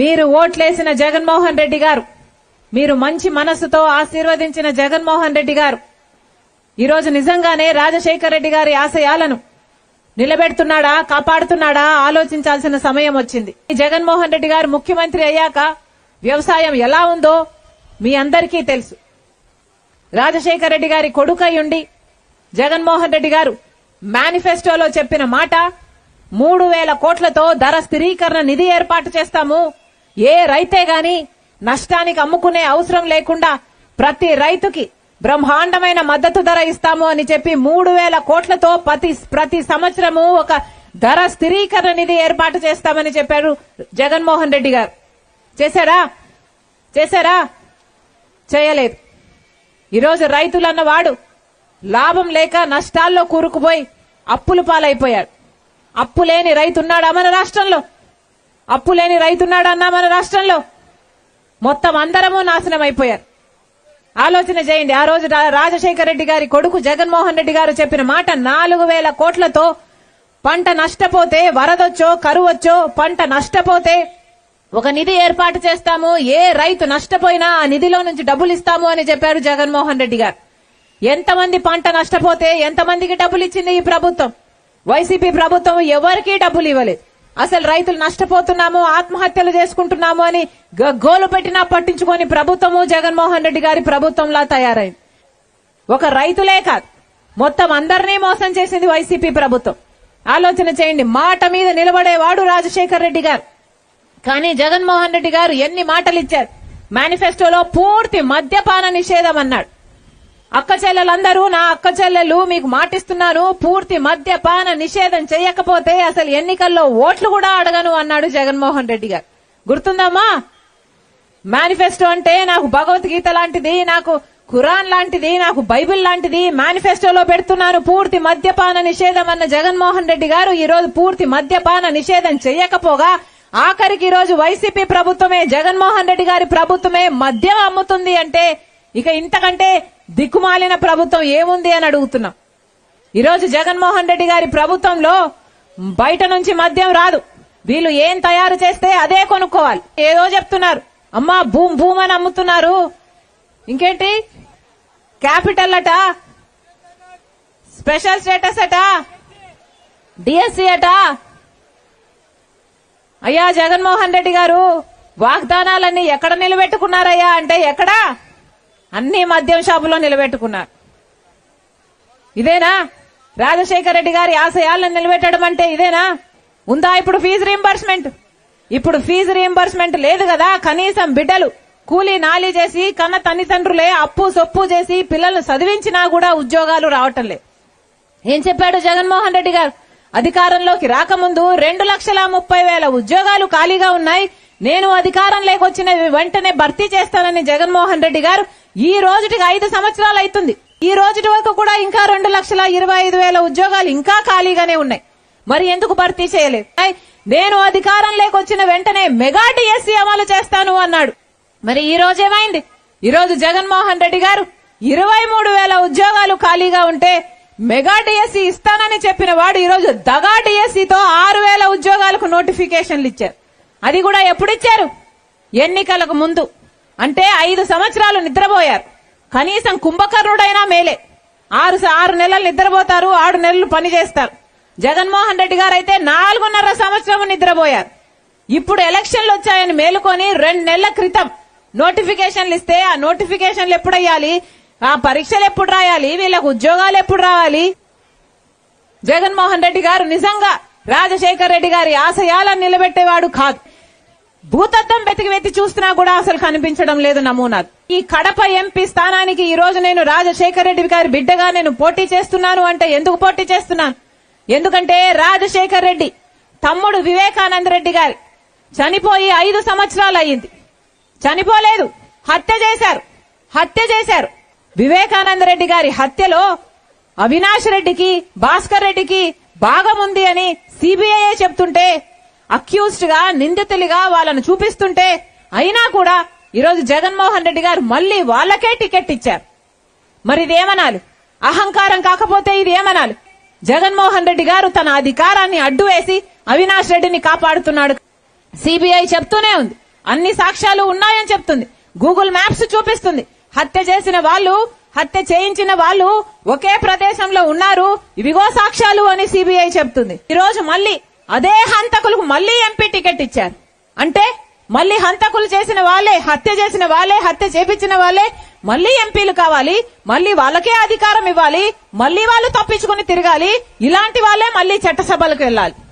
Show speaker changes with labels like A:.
A: మీరు ఓట్లేసిన జగన్మోహన్ రెడ్డి గారు. మీరు మంచి మనస్సుతో ఆశీర్వదించిన జగన్మోహన్ రెడ్డి గారు. ఈరోజు నిజంగానే రాజశేఖర్ రెడ్డి గారి ఆశయాలను నిలబెడుతున్నాడా కాపాడుతున్నాడా ఆలోచించాల్సిన సమయం వచ్చింది. జగన్మోహన్ రెడ్డి గారు ముఖ్యమంత్రి అయ్యాక వ్యవసాయం ఎలా ఉందో మీ అందరికీ తెలుసు. రాజశేఖర్ రెడ్డి గారి కొడుకై ఉండి జగన్మోహన్ రెడ్డి గారు మేనిఫెస్టోలో చెప్పిన మాట మూడు వేల కోట్లతో ధర స్థిరీకరణ నిధి ఏర్పాటు చేస్తాము ఏ రైతే గాని నష్టానికి అమ్ముకునే అవసరం లేకుండా ప్రతి రైతుకి బ్రహ్మాండమైన మద్దతు ధర ఇస్తాము అని చెప్పి మూడు వేల కోట్లతో ప్రతి ప్రతి సంవత్సరము ఒక ధర స్థిరీకరణ నిధి ఏర్పాటు చేస్తామని చెప్పారు జగన్మోహన్ రెడ్డి గారు. చేశారా చేశారా? చేయలేదు. ఈరోజు రైతులన్నవాడు లాభం లేక నష్టాల్లో కూరుకుపోయి అప్పులు పాలైపోయాడు. అప్పు లేని రైతున్నాడా మన రాష్ట్రంలో? అప్పు లేని రైతున్నాడు అన్నా మన రాష్ట్రంలో? మొత్తం అందరము నాశనం అయిపోయారు ఆలోచన చేయండి ఆ రోజు రా- రాజశేఖర రెడ్డి గారి కొడుకు జగన్మోహన్ రెడ్డి గారు చెప్పిన మాట నాలుగు వేల కోట్లతో పంట నష్టపోతే వరదొచ్చో కరువొచ్చో పంట నష్టపోతే ఒక నిధి ఏర్పాటు చేస్తాము ఏ రైతు నష్టపోయినా ఆ నిధిలో నుంచి డబ్బులు ఇస్తాము అని చెప్పారు జగన్మోహన్ రెడ్డి గారు. ఎంతమంది పంట నష్టపోతే ఎంతమందికి డబ్బులు ఇచ్చింది ఈ ప్రభుత్వం? వైసీపీ ప్రభుత్వం ఎవరికీ డబ్బులు ఇవ్వలేదు అసలు రైతులు నష్టపోతున్నాము ఆత్మహత్యలు చేసుకుంటున్నాము అని గగ్గోలు గోలు పెట్టినా పట్టించుకొని ప్రభుత్వము జగన్మోహన్ రెడ్డి గారి ప్రభుత్వంలా తయారైంది. ఒక రైతులే కాదు మొత్తం అందరినీ మోసం చేసింది వైసీపీ ప్రభుత్వం. ఆలోచన చేయండి మాట మీద నిలబడేవాడు రాజశేఖర్ రెడ్డి గారు. కానీ జగన్మోహన్ రెడ్డి గారు ఎన్ని మాటలు ఇచ్చారు మేనిఫెస్టోలో పూర్తి మద్యపాన నిషేధం అన్నాడు. అక్క చెల్లెలందరూ నా అక్క చెల్లెలు మీకు మాటిస్తున్నాను పూర్తి మద్యపాన నిషేధం చేయకపోతే అసలు ఎన్నికల్లో ఓట్లు కూడా అడగను అన్నాడు జగన్మోహన్ రెడ్డి గారు. గుర్తుందమ్మా? మేనిఫెస్టో అంటే నాకు భగవద్గీత లాంటిది నాకు ఖురాన్ లాంటిది నాకు బైబిల్ లాంటిది మేనిఫెస్టోలో పెడుతున్నాను పూర్తి మద్యపాన నిషేధం అన్న జగన్మోహన్ రెడ్డి గారు ఈ రోజు పూర్తి మద్యపాన నిషేధం చేయకపోగా ఆఖరికి ఈ రోజు వైసీపీ ప్రభుత్వమే జగన్మోహన్ రెడ్డి గారి ప్రభుత్వమే మద్యం అమ్ముతుంది అంటే ఇక ఇంతకంటే దిక్కుమాలిన ప్రభుత్వం ఏముంది అని అడుగుతున్నాం. ఈరోజు జగన్మోహన్ రెడ్డి గారి ప్రభుత్వంలో బయట నుంచి మద్యం రాదు. వీళ్ళు ఏం తయారు చేస్తే అదే కొనుక్కోవాలి. ఏదో చెప్తున్నారు. అమ్మా భూమ్ భూమ్ అని అమ్ముతున్నారు. ఇంకేంటి? క్యాపిటల్ అట? స్పెషల్ స్టేటస్ అట? డిఎస్సి అట? అయ్యా జగన్మోహన్ రెడ్డి గారు వాగ్దానాలన్నీ ఎక్కడ నిలబెట్టుకున్నారయ్యా? అంటే ఎక్కడా? అన్ని మద్యం షాపులో నిలబెట్టుకున్నారు. ఇదేనా? రాజశేఖర రెడ్డి గారి ఆశయాలను నిలబెట్టడం అంటే ఇదేనా? ఉందా ఇప్పుడు ఫీజు రీంబర్స్మెంట్ ఇప్పుడు ఫీజు రీంబర్స్మెంట్ లేదు కదా? కనీసం బిడ్డలు కూలీ నాలి చేసి కన్న తల్లిదండ్రులే అప్పు సొప్పు చేసి పిల్లలు చదివించినా కూడా ఉద్యోగాలు రావటం లే ఏం చెప్పాడు జగన్మోహన్ రెడ్డి గారు? అధికారంలోకి రాకముందు రెండు లక్షల ముప్పై వేల ఉద్యోగాలు ఖాళీగా ఉన్నాయి. నేను అధికారం లేకొచ్చిన వెంటనే భర్తీ చేస్తానని జగన్మోహన్ రెడ్డి గారు ఈ రోజుటికి ఐదు సంవత్సరాలు అవుతుంది ఈ రోజుటి వరకు కూడా ఇంకా రెండు లక్షల ఇరవై ఐదు వేల ఉద్యోగాలు ఇంకా ఖాళీగానే ఉన్నాయి. మరి ఎందుకు భర్తీ చేయలేదు? నేను అధికారం లేకొచ్చిన వెంటనే మెగా డిఎస్సీ అమలు చేస్తాను అన్నాడు. మరి ఈ రోజు ఏమైంది? ఈ రోజు జగన్మోహన్ రెడ్డి గారు ఇరవై మూడు వేల ఉద్యోగాలు ఖాళీగా ఉంటే మెగా డిఎస్సీ ఇస్తానని చెప్పిన వాడు ఈ రోజు దగా డిఎస్సీతో ఆరు వేల ఉద్యోగాలకు నోటిఫికేషన్లు ఇచ్చారు. అది కూడా ఎప్పుడు ఇచ్చారు? ఎన్నికలకు ముందు. అంటే ఐదు సంవత్సరాలు నిద్రపోయారు. కనీసం కుంభకర్ణుడైనా మేలే. ఆరు ఆరు నెలలు నిద్రపోతారు ఆరు నెలలు పని చేస్తారు. జగన్మోహన్ రెడ్డి గారు అయితే నాలుగున్నర సంవత్సరం నిద్రపోయారు. ఇప్పుడు ఎలక్షన్లు వచ్చాయని మేలుకొని రెండు నెలల క్రితం నోటిఫికేషన్లు ఇస్తే ఆ నోటిఫికేషన్లు ఎప్పుడు అయ్యాలి? ఆ పరీక్షలు ఎప్పుడు రాయాలి? వీళ్ళకు ఉద్యోగాలు ఎప్పుడు రావాలి? జగన్మోహన్ రెడ్డి గారు నిజంగా రాజశేఖర్ రెడ్డి గారి ఆశయాలను నిలబెట్టేవాడు కాదు. భూతత్వం వెతికి వెతి చూస్తున్నా కూడా అసలు కనిపించడం లేదు నమూనా ఈ కడప ఎంపీ స్థానానికి ఈ రోజు నేను రాజశేఖర్ రెడ్డి గారి బిడ్డగా నేను పోటీ చేస్తున్నాను అంటే ఎందుకు పోటీ చేస్తున్నాను? ఎందుకంటే రాజశేఖర్ రెడ్డి తమ్ముడు వివేకానంద రెడ్డి గారి చనిపోయి ఐదు సంవత్సరాలు అయ్యింది. చనిపోలేదు. హత్య చేశారు. హత్య చేశారు. వివేకానంద రెడ్డి గారి హత్యలో అవినాష్ రెడ్డికి భాస్కర్ రెడ్డికి భాగం ఉంది అని సిబిఐ చెప్తుంటే అక్యూస్డ్గా నిందితులుగా వాళ్ళను చూపిస్తుంటే అయినా కూడా ఈరోజు జగన్మోహన్ రెడ్డి గారు మళ్ళీ వాళ్ళకే టికెట్ ఇచ్చారు. మరి ఇదేమనాలి? అహంకారం కాకపోతే ఇది ఏమనాలి జగన్మోహన్ రెడ్డి గారు తన అధికారాన్ని అడ్డు వేసి అవినాష్ రెడ్డిని కాపాడుతున్నాడు. సిబిఐ చెప్తూనే ఉంది. అన్ని సాక్ష్యాలు ఉన్నాయని చెప్తుంది. గూగుల్ మ్యాప్స్ చూపిస్తుంది. హత్య చేసిన వాళ్ళు హత్య చేయించిన వాళ్ళు ఒకే ప్రదేశంలో ఉన్నారు. ఇవిగో సాక్ష్యాలు అని సిబిఐ చెప్తుంది. ఈ రోజు మళ్ళీ అదే హంతకులకు మళ్ళీ ఎంపీ టికెట్ ఇచ్చారు. అంటే మళ్ళీ హంతకులు చేసిన వాళ్ళే హత్య చేసిన వాళ్ళే హత్య చేపించిన వాళ్ళే మళ్ళీ ఎంపీలు కావాలి మళ్ళీ వాళ్ళకే అధికారం ఇవ్వాలి మళ్ళీ వాళ్ళు తప్పించుకుని తిరగాలి ఇలాంటి వాళ్ళే మళ్ళీ చట్టసభలకు వెళ్ళాలి.